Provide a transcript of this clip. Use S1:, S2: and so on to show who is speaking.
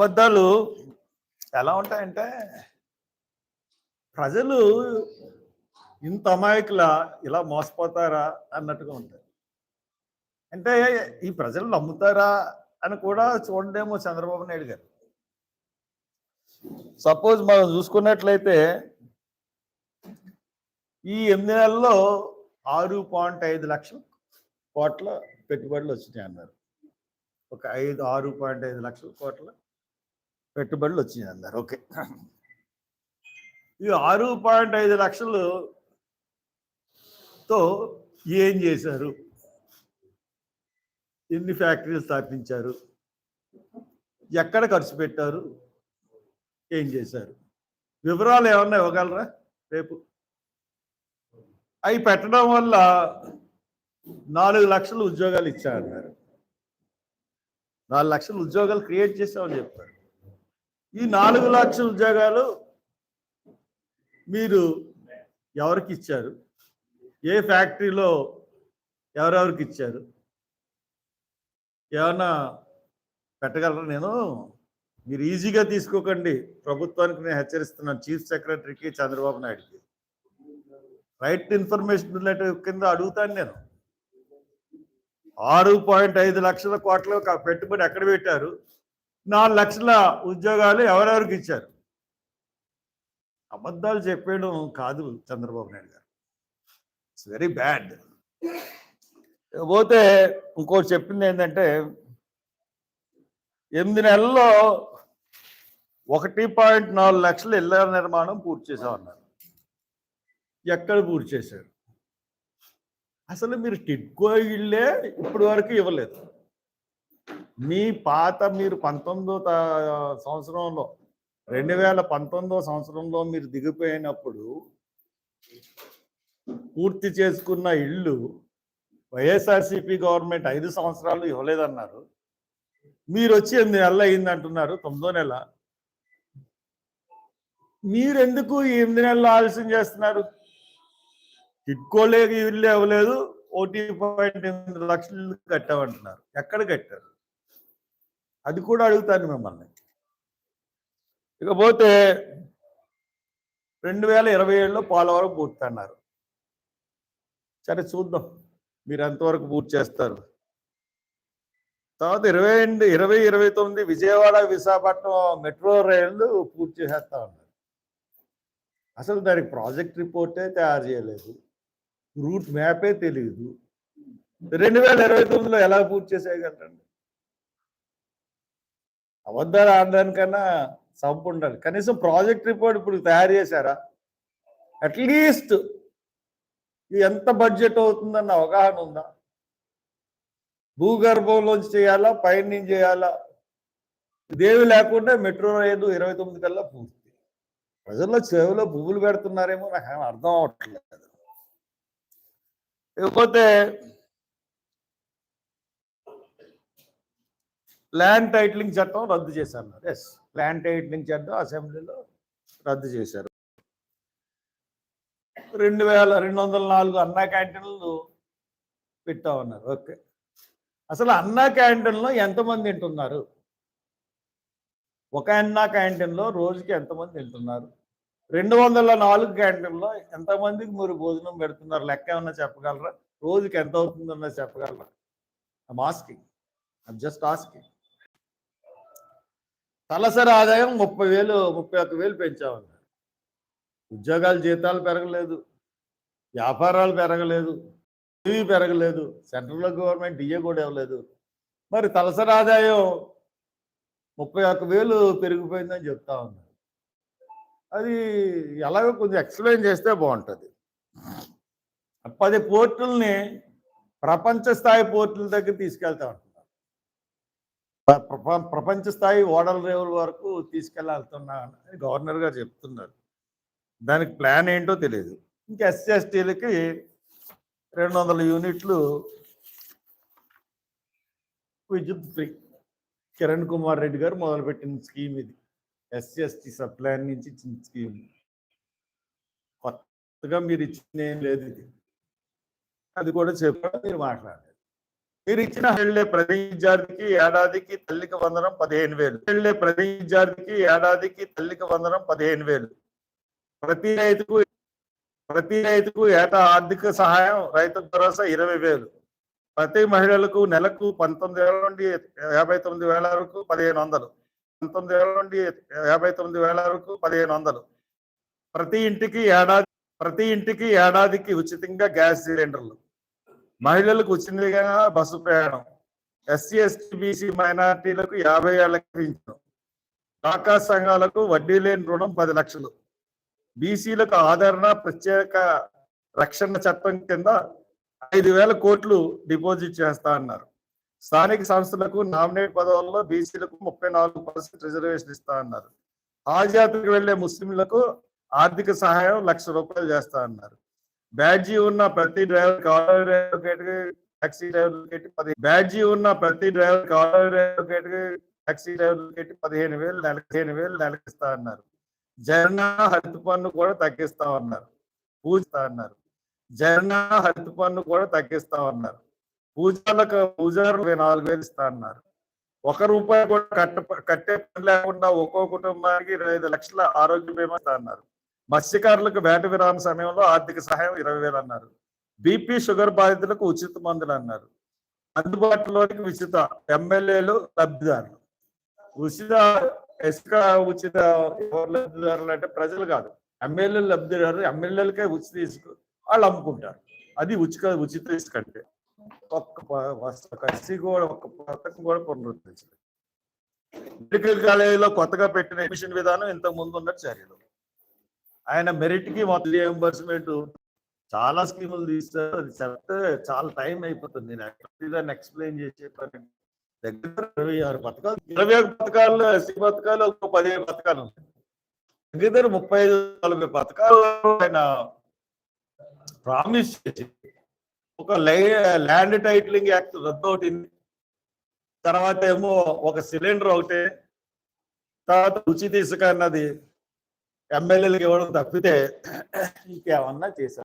S1: అబద్ధాలు ఎలా ఉంటాయంటే ప్రజలు ఇంత అమాయకుల ఇలా మోసపోతారా అన్నట్టుగా ఉంటాయి. అంటే ఈ ప్రజలు నమ్ముతారా అని కూడా చూడండి చంద్రబాబు నాయుడు గారు. సపోజ్ మనం చూసుకున్నట్లయితే ఈ ఎనిమిది నెలల్లో ఆరు పాయింట్ ఐదు లక్షల కోట్ల పెట్టుబడులు వచ్చినాయి అన్నారు ఒక ఐదు ఆరు పాయింట్ ఐదు లక్షల కోట్ల పెట్టుబడులు వచ్చినాయి అన్నారు ఓకే. ఈ ఆరు పాయింట్ ఐదు లక్షలు తో ఏం చేశారు? ఎన్ని ఫ్యాక్టరీలు స్థాపించారు? ఎక్కడ ఖర్చు పెట్టారు? ఏం చేశారు? వివరాలు ఏమన్నా ఇవ్వగలరా రేపు? అవి పెట్టడం వల్ల నాలుగు లక్షల ఉద్యోగాలు ఇచ్చారన్నారు. నాలుగు లక్షల ఉద్యోగాలు క్రియేట్ చేసామని చెప్పారు ఈ నాలుగు లక్షల ఉద్యోగాలు మీరు ఎవరికి ఇచ్చారు? ఏ ఫ్యాక్టరీలో ఎవరెవరికి ఇచ్చారు? ఏమన్నా పెట్టగలరా నేను? మీరు ఈజీగా తీసుకోకండి. ప్రభుత్వానికి నేను హెచ్చరిస్తున్నాను. చీఫ్ సెక్రటరీకి చంద్రబాబు నాయుడుకి. రైట్ ఇన్ఫర్మేషన్ రిలేటివ్ కింద అడుగుతాను నేను. ఆరు పాయింట్ ఐదు లక్షల కోట్ల ఒక పెట్టుబడి ఎక్కడ పెట్టారు? నాలుగు లక్షల ఉద్యోగాలు ఎవరెవరికి ఇచ్చారు? అబద్ధాలు చెప్పేయడం కాదు చంద్రబాబు నాయుడు గారు. ఇట్స్ వెరీ బ్యాడ్ పోతే ఇంకోటి చెప్పింది ఏంటంటే ఎనిమిది నెలల్లో ఒకటి పాయింట్ నాలుగు లక్షల ఇళ్ళ నిర్మాణం పూర్తి చేసామన్నారు ఎక్కడ పూర్తి చేశారు? అసలు మీరు టిడ్కో ఇళ్ళే ఇప్పటి వరకు ఇవ్వలేదు. మీ పాత మీరు పంతొమ్మిదో సంవత్సరంలో రెండు వేల పంతొమ్మిదో సంవత్సరంలో మీరు దిగిపోయినప్పుడు పూర్తి చేసుకున్న ఇళ్ళు వైఎస్ఆర్సిపి గవర్నమెంట్ ఐదు సంవత్సరాలు ఇవ్వలేదన్నారు. మీరు వచ్చి ఎనిమిది నెలలు అయింది అంటున్నారు తొమ్మిదో నెల. మీరెందుకు ఎనిమిది నెలలు ఆలస్యం చేస్తున్నారు? టిట్కోలేక ఇల్లు ఇవ్వలేదు ఓటీ పాయింట్ ఎనిమిది లక్షలు కట్టామంటున్నారు. ఎక్కడ కట్టారు? అది కూడా అడుగుతాను మిమ్మల్ని. ఇకపోతే రెండు వేల ఇరవై ఏడులో పోలవరం పూర్తి అన్నారు సరే చూద్దాం మీరు ఎంతవరకు పూర్తి చేస్తారు. తర్వాత ఇరవై రెండు ఇరవై ఇరవై తొమ్మిది విజయవాడ విశాఖపట్నం మెట్రో రైళ్ళు పూర్తి చేసేస్తా ఉన్నారు. అసలు దానికి ప్రాజెక్ట్ రిపోర్టే తయారు చేయలేదు. రూట్ మ్యాపే తెలియదు రెండు వేల ఇరవై తొమ్మిదిలో ఎలా పూర్తి చేసేయగలరండి? అబద్ధాలు ఆడడానికన్నా సంపు ఉండాలి. కనీసం ప్రాజెక్ట్ రిపోర్ట్ ఇప్పుడు తయారు చేశారా? అట్లీస్ట్ ఎంత బడ్జెట్ అవుతుందన్న అవగాహన ఉందా? భూగర్భంలోంచి చేయాలా? పైన నుంచి చేయాలా? ఇదేమి లేకుండా మెట్రో రైలు ఇరవై తొమ్మిది కల్లా పూర్తి. ప్రజల్లో చెవిలో పువ్వులు పెడుతున్నారేమో నాకు అర్థం అవ్వట్లేదు లేకపోతే ల్యాండ్ టైటిలింగ్ చట్టం రద్దు చేశారు ఎస్ ల్యాండ్ టైటిలింగ్ చట్టం అసెంబ్లీలో రద్దు చేశారు. రెండు వేల రెండు వందల నాలుగు అన్నా క్యాంటీన్లు పెట్టా ఉన్నారు. ఓకే అసలు అన్నా క్యాంటీన్లో ఎంతమంది తింటున్నారు? ఒక అన్నా క్యాంటీన్లో రోజుకి ఎంతమంది తింటున్నారు? రెండు వందల నాలుగు క్యాంటీన్లో ఎంతమందికి మీరు భోజనం పెడుతున్నారు? లెక్క ఏమన్నా చెప్పగలరా? రోజుకి ఎంత అవుతుందన్నా చెప్పగలరా? I'm asking I'm just asking తలసరి ఆదాయం ముప్పై వేలు ముప్పై ఒక్క వేలు పెంచామన్నారు ఉద్యోగాలు జీతాలు పెరగలేదు. వ్యాపారాలు పెరగలేదు. ఇవి పెరగలేదు. సెంట్రల్ గవర్నమెంట్ డిఏ కూడా ఇవ్వలేదు. మరి తలసరి ఆదాయం ముప్పై ఒక్క వేలు పెరిగిపోయిందని చెప్తా ఉన్నారు అది ఎలాగో కొంచెం ఎక్స్ప్లెయిన్ చేస్తే బాగుంటుంది. పది పోర్టుల్ని ప్రపంచ స్థాయి పోర్టుల దగ్గర తీసుకెళ్తా ఉంటున్నారు ప్రపంచ స్థాయి ఓడల రేవుల వరకు తీసుకెళ్తున్నా అని గవర్నర్ గారు చెప్తున్నారు. దానికి ప్లాన్ ఏంటో తెలియదు ఇంకా ఎస్సీఎస్టీలకి రెండు వందల యూనిట్లు విద్యుత్ ఫ్రీ. కిరణ్ కుమార్ రెడ్డి గారు మొదలుపెట్టిన స్కీమ్ ఇది. ఎస్సీ సప్లాన్ సప్లైన్ నుంచి ఇచ్చిన స్కీమ్. కొత్తగా మీరు ఇచ్చిన ఏం లేదు ఇది. అది కూడా చెప్పారు మీరు మాట్లాడారు. మీరు ఇచ్చిన వెళ్ళే ప్రతి విద్యార్థికి ఏడాదికి తల్లికి వందనం పదిహేను వేలు. వెళ్ళే ప్రతి విద్యార్థికి ఏడాదికి తల్లికి వందనం పదిహేను వేలు. ప్రతి రైతుకు ప్రతి రైతుకు ఏటా ఆర్థిక సహాయం రైతు భరోసా ఇరవై వేలు. ప్రతి మహిళలకు నెలకు పంతొమ్మిది వేల నుండి యాభై తొమ్మిది వేల వరకు పదిహేను వందలు. పంతొమ్మిది వేల నుండి యాభై తొమ్మిది వేల వరకు పదిహేను వందలు. ప్రతి ఇంటికి ఏడాది ప్రతి ఇంటికి ఏడాదికి ఉచితంగా గ్యాస్ సిలిండర్లు. మహిళలకు ఉచితంగా బస్సు ప్రయాణం. ఎస్సీ ఎస్టీ బీసీ మైనార్టీలకు యాభై ఏళ్ళ పింఛను. డాకా సంఘాలకు వడ్డీ లేని రుణం పది లక్షలు. బీసీలకు ఆదరణ ప్రత్యేక రక్షణ చట్టం కింద ఐదు వేల కోట్లు డిపాజిట్ చేస్తా అన్నారు. స్థానిక సంస్థలకు నామినేట్ పదవుల్లో బీసీలకు ముప్పై నాలుగు పర్సెంట్ రిజర్వేషన్ ఇస్తా అన్నారు. హాజ్ యాత్రకు వెళ్ళే ముస్లింలకు ఆర్థిక సహాయం లక్ష రూపాయలు చేస్తా అన్నారు. బ్యాడ్జీ ఉన్న ప్రతి డ్రైవర్ ఆటో టాక్సీ డ్రైవర్ పది బ్యాడ్జీ ఉన్న ప్రతి డ్రైవర్ ఆటో టాక్సీ డ్రైవర్ పదిహేను వేలు నలభై పదిహేను వేలు నెలకి ఇస్తా అన్నారు. జగన్ హరిత పన్ను కూడా తగ్గిస్తా ఉన్నారు పూజిస్తా అన్నారు. జగన్ హరిత పన్ను కూడా తగ్గిస్తా ఉన్నారు పూజలకు పూజారులు నాలుగు వేలు ఇస్తా అన్నారు. ఒక రూపాయి కూడా కట్ట కట్టే పని లేకుండా ఒక్కో కుటుంబానికి ఇరవై ఐదు లక్షల ఆరోగ్య బీమా ఇస్తా అన్నారు. మత్స్యకారులకు వేట విరామ సమయంలో ఆర్థిక సహాయం ఇరవై వేలు అన్నారు. బీపీ షుగర్ బాధితులకు ఉచిత మందులు అన్నారు. అందుబాటులోనికి ఉచిత ఎమ్మెల్యేలు లబ్ధిదారులు. ఉచిత ఇసుక ఉచిత ఎవరు లబ్ధిదారులు అంటే ప్రజలు కాదు. ఎమ్మెల్యేలు లబ్ధిదారులు ఎమ్మెల్యేలకే ఉచిత ఇసుక వాళ్ళు అమ్ముకుంటారు. అది ఉచిత ఉచిత ఇసుక అంటే. ఒక్క కసి కూడా ఒక్క పథకం కూడా పునరుద్ధరించలేదు. మెడికల్ కాలేజీలో కొత్తగా పెట్టిన అడ్మిషన్ విధానం ఇంతకు ముందు ఉన్న చర్యలు. ఆయన మెరిట్కి మొత్తం రియంబర్స్మెంట్ చాలా స్కీములు తీస్తారు. అది చెప్తే చాలా టైం అయిపోతుంది. నేను దాన్ని ఎక్స్ప్లెయిన్ చేసే పని దగ్గర ఇరవై ఆరు పథకాలు ఇరవై ఆరు పథకాలు ఎస్సీ పథకాలు ఒక పదిహేను పథకాలు ఉన్నాయి. దగ్గర దగ్గర ముప్పై ఐదు నలభై పథకాలు ఆయన ప్రామిస్ చేసి ఒక ల్యాండ్ టైటిలింగ్ యాక్ట్ రద్దు ఒకటి తర్వాత ఏమో ఒక సిలిండర్ ఒకటి తర్వాత ఉచిత ఇసుక అన్నది ఎమ్మెల్యేలకు ఇవ్వడం తప్పితే ఇంకేమన్నా చేశారు.